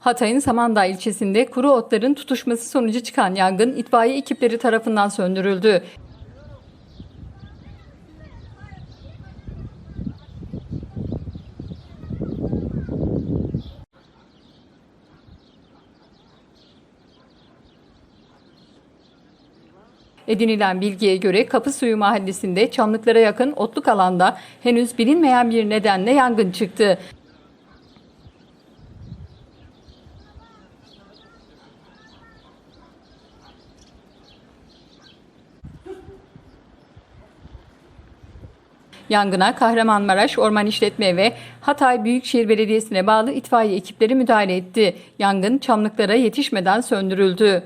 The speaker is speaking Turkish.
Hatay'ın Samandağ ilçesinde kuru otların tutuşması sonucu çıkan yangın itfaiye ekipleri tarafından söndürüldü. Edinilen bilgiye göre Kapı Suyu mahallesinde Çamlıklara yakın otluk alanda henüz bilinmeyen bir nedenle yangın çıktı. Yangına Kahramanmaraş Orman İşletme ve Hatay Büyükşehir Belediyesi'ne bağlı itfaiye ekipleri müdahale etti. Yangın Çamlıklara yetişmeden söndürüldü.